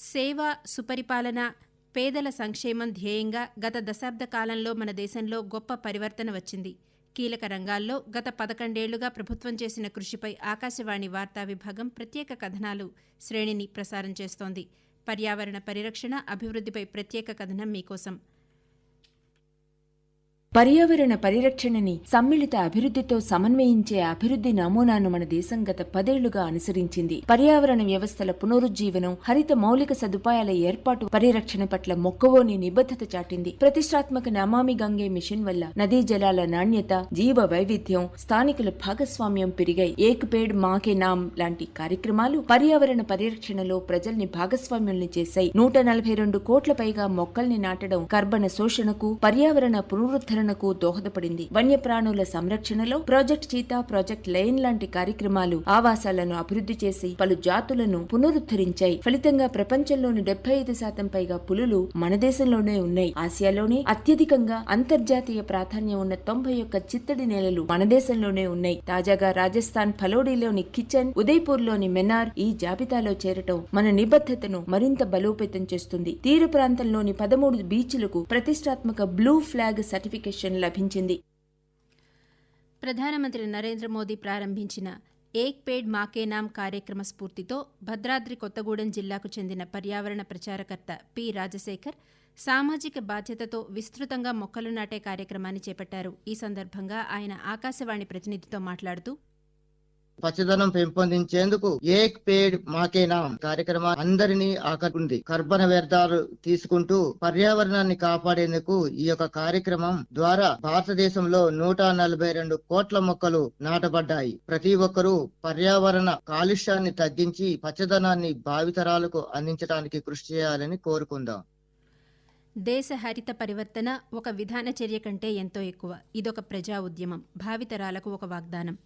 సేవ సుపరిపాలన పేదల సంక్షేమం ధ్యేయంగా గత దశాబ్ద కాలంలో మన దేశంలో గొప్ప పరివర్తన వచ్చింది. కీలక రంగాల్లో గత పదకొండేళ్ళుగా ప్రభుత్వం చేసిన కృషిపై ఆకాశవాణి వార్తా విభాగం ప్రత్యేక కథనాలు శ్రేణిని ప్రసారం చేస్తోంది. పర్యావరణ పరిరక్షణ అభివృద్ధిపై ప్రత్యేక కథనం మీకోసం. పర్యావరణ పరిరక్షణని సమ్మిళిత అభివృద్ధితో సమన్వయించే అభివృద్ధి నమూనాను మన దేశం గత పదేళ్ళుగా అనుసరించింది. పర్యావరణ వ్యవస్థల పునరుజ్జీవనం హరిత మౌలిక సదుపాయాల ఏర్పాటు పరిరక్షణ పట్ల మొక్కవోని నిబద్ధత చాటింది. ప్రతిష్టాత్మక నమామి గంగే మిషన్ వల్ల నదీ జలాల నాణ్యత జీవ వైవిధ్యం స్థానికుల భాగస్వామ్యం పెరిగాయి. ఏక్ పేడ్ మాకే నామ్ లాంటి కార్యక్రమాలు పర్యావరణ పరిరక్షణలో ప్రజల్ని భాగస్వామ్యుల్ని చేశాయి. నూట నలభై రెండు కోట్ల పైగా మొక్కల్ని నాటడం కర్బన శోషణకు పర్యావరణ పునరుద్ధరణ పునరుద్ధరణకు దోహదపడింది. వన్యప్రాణుల సంరక్షణలో ప్రాజెక్ట్ చీతా ప్రాజెక్ట్ లైన్ లాంటి కార్యక్రమాలు ఆవాసాలను అభివృద్ధి చేసి పలు జాతులను పునరుద్ధరించాయి. ఫలితంగా ప్రపంచంలోని డెబ్బై ఐదు శాతం పైగా పులులు మన దేశంలోనే ఉన్నాయి. ఆసియాలోనే అత్యధికంగా అంతర్జాతీయ ప్రాధాన్యం ఉన్న తొంభై ఒక్క చిత్తడి నేలలు మన దేశంలోనే ఉన్నాయి. తాజాగా రాజస్థాన్ ఫలోడీలోని కిచెన్ ఉదయపూర్లోని మెనార్ ఈ జాబితాలో చేరటం మన నిబద్ధతను మరింత బలోపేతం చేస్తుంది. తీర ప్రాంతంలోని పదమూడు బీచ్లకు ప్రతిష్టాత్మక బ్లూ ఫ్లాగ్ సర్టిఫికేట్ సర్టిఫికేషన్ లభించింది. ప్రధానమంత్రి నరేంద్ర మోదీ ప్రారంభించిన ఏక్ పేడ్ మాకే నామ్ కార్యక్రమ స్ఫూర్తితో భద్రాద్రి కొత్తగూడెం జిల్లాకు చెందిన పర్యావరణ ప్రచారకర్త పి రాజశేఖర్ సామాజిక బాధ్యతతో విస్తృతంగా మొక్కలు నాటే కార్యక్రమాన్ని చేపట్టారు. ఈ సందర్భంగా ఆయన ఆకాశవాణి ప్రతినిధితో మాట్లాడుతూ పచ్చదనం పెంపొందించేందుకు ఏక్ పేడ్ మాకేనా కార్యక్రమం అందరినీ ఆకట్టుకుంది. కర్బన వ్యర్థాలు తీసుకుంటూ పర్యావరణాన్ని కాపాడేందుకు ఈ యొక్క కార్యక్రమం ద్వారా భారతదేశంలో నూట నలభై రెండు కోట్ల మొక్కలు నాటబడ్డాయి. ప్రతి ఒక్కరూ పర్యావరణ కాలుష్యాన్ని తగ్గించి పచ్చదనాన్ని భావితరాలకు అందించడానికి కృషి చేయాలని కోరుకుందాం. దేశ హరిత పరివర్తన ఒక విధాన చర్య కంటే ఎంతో ఎక్కువ. ఇదొక ప్రజా ఉద్యమం. భావితరాలకు ఒక వాగ్దానం.